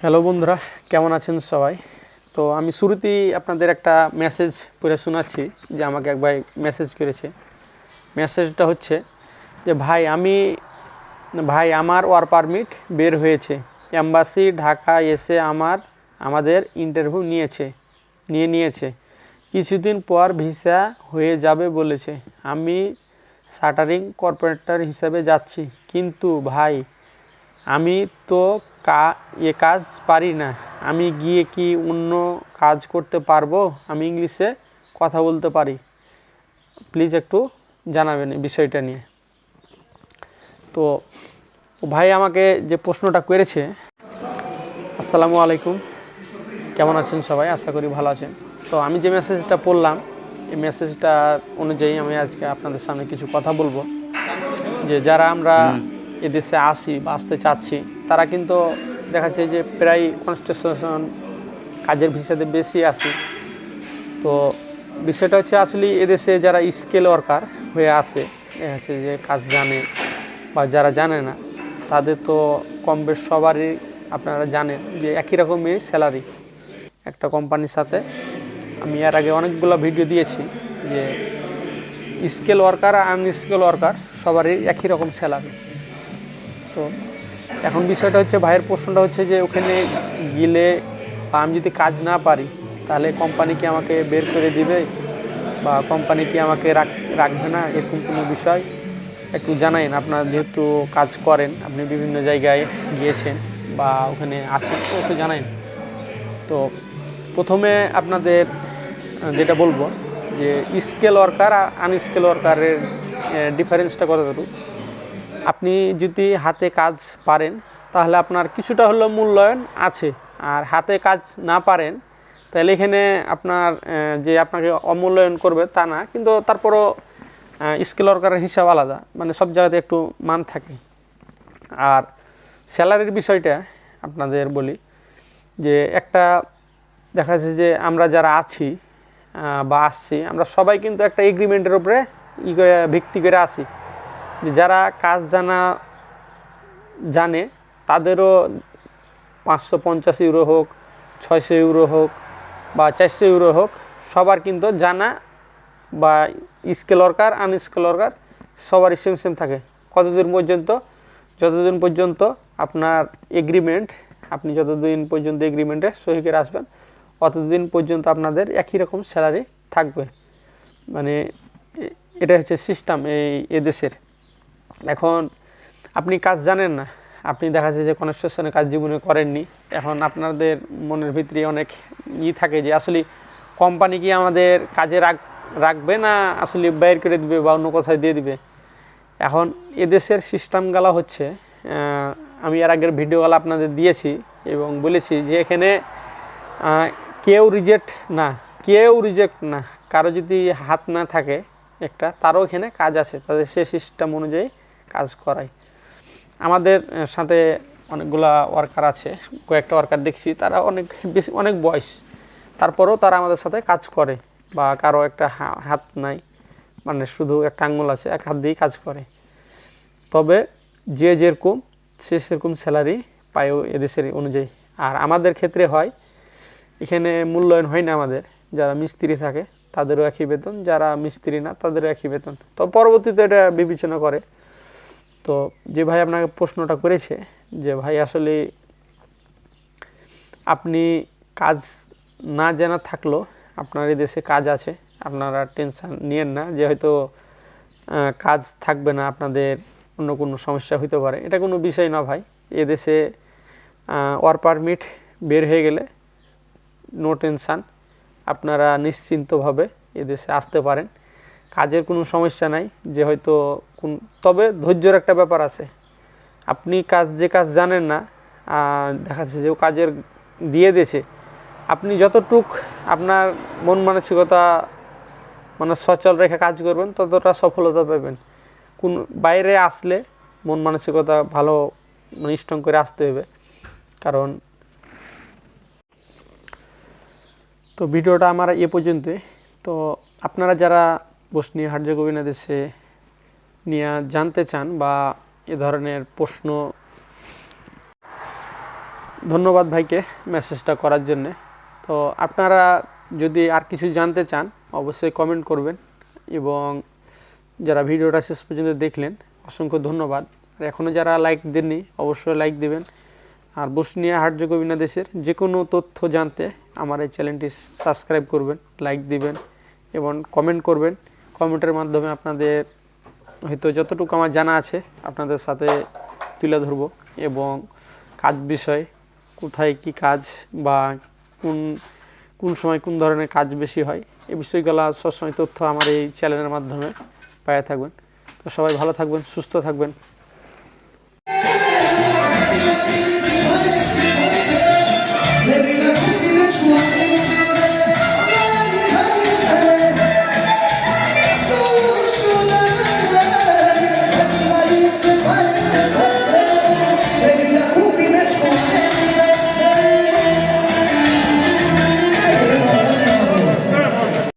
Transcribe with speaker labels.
Speaker 1: Hello বন্ধুরা। কেমন আছেন সবাই? তো আমি শুরুতেই আপনাদের একটা মেসেজ পড়ে শোনাচ্ছি যে আমাকে এক ভাই মেসেজ করেছে। মেসেজটা হচ্ছে যে, ভাই, আমি, ভাই, আমার ওয়ার পারমিট বের হয়েছে। অ্যাম্বাসি ঢাকা এসে আমার, আমাদের ইন্টারভিউ নিয়েছে, নিয়ে নিয়েছে। কিছুদিন পর ভিসা হয়ে যাবে বলেছে। আমি শাটারিং কর্পোরেটর হিসাবে যাচ্ছি। কিন্তু ভাই আমি তো কা, এ কাজ পারি না। আমি গিয়ে কি অন্য কাজ করতে পারব? আমি ইংলিশে কথা বলতে পারি। প্লিজ একটু জানাবেন বিষয়টা নিয়ে। তো ভাই আমাকে যে প্রশ্নটা করেছে, আসসালামু আলাইকুম। কেমন আছেন সবাই? আশা করি ভালো আছেন। তো আমি যে মেসেজটা পড়লাম, এই মেসেজটা অনুযায়ী আমি আজকে আপনাদের সামনে কিছু কথা বলব। যে যারা আমরা এদেশে আসি বা আসতে চাচ্ছি, তারা কিন্তু দেখা যাচ্ছে যে প্রায় কনস্ট্রাকশন কাজের ভিসাতে বেশি আসি। তো বিষয়টা হচ্ছে আসলে এদেশে যারা স্কেল ওয়ার্কার হয়ে আসে, দেখা যে কাজ জানে বা যারা জানে না, তাদের তো কম বেশ সবারই আপনারা জানেন যে একই রকমই স্যালারি একটা কোম্পানির সাথে। আমি এর আগে অনেকগুলো ভিডিও দিয়েছি যে স্কেল ওয়ার্কার আর আনস্কেল ওয়ার্কার সবারই একই রকম স্যালারি তো এখন বিষয়টা হচ্ছে ভাইয়ের প্রশ্নটা হচ্ছে যে ওখানে গেলে আমি যদি কাজ না পারি, তাহলে কোম্পানি কি আমাকে বের করে দিবে? বা কোম্পানি কি আমাকে রাখ, রাখবে না? এরকম কোনো বিষয় একটু জানাইন। আপনারা যেহেতু কাজ করেন, আপনি বিভিন্ন জায়গায় গিয়েছেন বা ওখানে আছেন, তো একটু জানাইন। তো প্রথমে আপনাদের যেটা বলব যে স্কেল ওয়ার্কার আর আনস্কেল ওয়ার্কারের ডিফারেন্সটা কতটুকু? আপনি যদি হাতে কাজ পারেন, তাহলে আপনার কিছুটা হলেও মূল্যায়ন আছে। আর হাতে কাজ না পারেন, তাহলে এখানে আপনার যে আপনাকে অমূল্যায়ন করবে তা না, কিন্তু তারপরও স্কেল ওয়ার্কারের হিসাব আলাদা মানে সব জায়গাতে একটু মান থাকে। আর স্যালারির বিষয়টা আপনাদের বলি, যে একটা দেখা যাচ্ছে যে আমরা যারা আছি বা আসছি, আমরা সবাই কিন্তু একটা এগ্রিমেন্টের উপরে ই করে, ভিত্তি করে আসি যারা কাজ জানা জানে, তাদেরও পাঁচশো পঞ্চাশ ইউরো হোক, ছয়শো ইউরো হোক বা চারশো ইউরো হোক, সবার কিন্তু জানা বা স্কেল ওয়ার্কার, আনস্কেল ওয়ার্কার সবারই সেম সেম থাকে। কতদিন পর্যন্ত, যতদিন পর্যন্ত আপনার এগ্রিমেন্ট আপনি যতদিন পর্যন্ত এগ্রিমেন্টে সহি করে আসবেন, অতদিন পর্যন্ত আপনাদের একই রকম স্যালারি থাকবে। মানে এটা হচ্ছে সিস্টেম এই এদেশের এখন আপনি কাজ জানেন না। আপনি দেখা যাচ্ছে যে কনস্ট্রাকশনে কাজ জীবনে করেননি। এখন আপনাদের মনের ভিতরে অনেক ই থাকে যে আসলে কোম্পানি কি আমাদের কাজে রাখ, রাখবে না আসলে বাইর করে দিবে বা অন্য কোথায় দিয়ে দিবে? এখন এদেশের সিস্টেমগুলো হচ্ছে আমি এর আগের ভিডিওগুলো আপনাদের দিয়েছি এবং বলেছি যে এখানে কেউ রিজেক্ট না, কেউ রিজেক্ট না। কারও যদি হাত না থাকে একটা, তারও এখানে কাজ আছে। তাদের সে সিস্টেম অনুযায়ী কাজ করায় আমাদের সাথে অনেকগুলা ওয়ার্কার আছে, কয়েকটা ওয়ার্কার দেখছি, তারা অনেক বেশি, অনেক বয়স। তারপরেও তারা আমাদের সাথে কাজ করে, বা কারও একটা হাত নাই মানে শুধু একটা আঙ্গুল আছে, এক হাত দিয়েই কাজ করে। তবে যে যেরকম, সে সেরকম স্যালারি পায় এদেশের অনুযায়ী। আর আমাদের ক্ষেত্রে হয়, এখানে মূল্যায়ন হয় না আমাদের, যারা মিস্ত্রি থাকে, তাদেরও একই বেতন, যারা মিস্ত্রি না, তাদেরও একই বেতন। তো পরবর্তীতে এটা বিবেচনা করে তো যে ভাই আপনাকে প্রশ্নটা করেছে যে ভাই আসলে আপনি কাজ না জানা থাকলেও আপনার দেশে কাজ আছে, আপনারা টেনশান নিয়েন না যে হয়তো কাজ থাকবে না, আপনাদের অন্য কোনো সমস্যা হতে পারে। এটা কোনো বিষয় না ভাই। এদেশে ওয়ার পারমিট বের হয়ে গেলে নো টেনশান আপনারা নিশ্চিন্তভাবে এদেশে আসতে পারেন। কাজের কোনো সমস্যা নাই, যে হয়তো কোন, তবে ধৈর্যের একটা ব্যাপার আছে। আপনি কাজ, যে কাজ জানেন না দেখা যাচ্ছে যে ও কাজের দিয়ে দিয়েছে, আপনি যতটুক আপনার মন মানসিকতা মানে সচল রেখে কাজ করবেন, ততটা সফলতা পাবেন। কোন, বাইরে আসলে মন মানসিকতা ভালো মানে স্ট্রং করে আসতে হবে। কারণ তো ভিডিওটা আমার এ পর্যন্তই। তো আপনারা যারা বসনিয়া হার্জেগোভিনা দেশে নিয়ে জানতে চান বা এ ধরনের প্রশ্ন, ধন্যবাদ ভাইকে মেসেজটা করার জন্যে। তো আপনারা যদি আর কিছু জানতে চান, অবশ্যই কমেন্ট করবেন এবং যারা ভিডিওটা শেষ পর্যন্ত দেখলেন, অসংখ্য ধন্যবাদ। আর এখনও যারা লাইক দেননি, অবশ্যই লাইক দেবেন। আর বসনিয়া হাটযোগবিনা দেশের যে কোনো তথ্য জানতে আমার এই চ্যানেলটি সাবস্ক্রাইব করবেন, লাইক দিবেন এবং কমেন্ট করবেন। কমেন্টের মাধ্যমে আপনাদের হয়তো যতটুকু আমার জানা আছে, আপনাদের সাথে তুলে ধরব এবং কাজ বিষয় কোথায় কি কাজ বা কোন কোন সময় কোন ধরনের কাজ বেশি হয়, এ বিষয়গুলো সবসময় তথ্য আমার এই চ্যানেলের মাধ্যমে পায়ে থাকবেন। তো সবাই ভালো থাকবেন, সুস্থ থাকবেন।